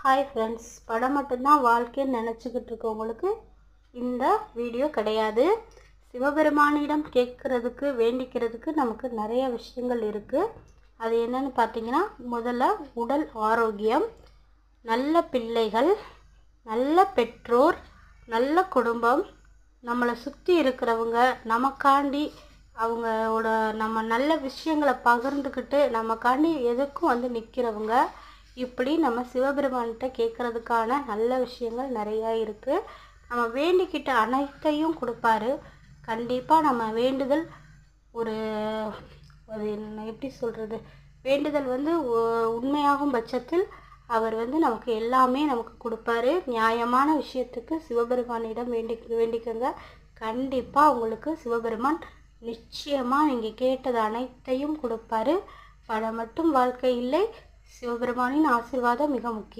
Hi friends படம் மட்டும்தான் வாழ்க்கைன்னு நினச்சிக்கிட்டு இருக்கவங்களுக்கு இந்த வீடியோ கிடையாது. சிவபெருமானிடம் கேட்குறதுக்கு வேண்டிக்கிறதுக்கு நமக்கு நிறைய விஷயங்கள் இருக்குது அது என்னன்னு பார்த்தீங்கன்னா முதல்ல உடல் ஆரோக்கியம் நல்ல பிள்ளைகள் நல்ல பெற்றோர் நல்ல குடும்பம் நம்மளை சுற்றி இருக்கிறவங்க நமக்காண்டி அவங்களோட நம்ம நல்ல விஷயங்களை பகிர்ந்துக்கிட்டு நமக்காண்டி எதுக்கும் வந்து நிற்கிறவங்க இப்படி நம்ம சிவபெருமான்கிட்ட கேட்குறதுக்கான நல்ல விஷயங்கள் நிறையா இருக்குது நம்ம வேண்டிக்கிட்ட அனைத்தையும் கொடுப்பாரு. கண்டிப்பாக நம்ம வேண்டுதல் ஒரு அது என்ன எப்படி சொல்கிறது வேண்டுதல் வந்து உண்மையாகும் பட்சத்தில் அவர் வந்து நமக்கு எல்லாமே நமக்கு கொடுப்பாரு. நியாயமான விஷயத்துக்கு சிவபெருமானிடம் வேண்டி வேண்டிக்கோங்க. கண்டிப்பாக உங்களுக்கு சிவபெருமான் நிச்சயமாக நீங்கள் கேட்டது அனைத்தையும் கொடுப்பாரு. பணம் மட்டும் வாழ்க்கை இல்லை சிவபெருமானின் ஆசீர்வாதம் மிக முக்கியம்.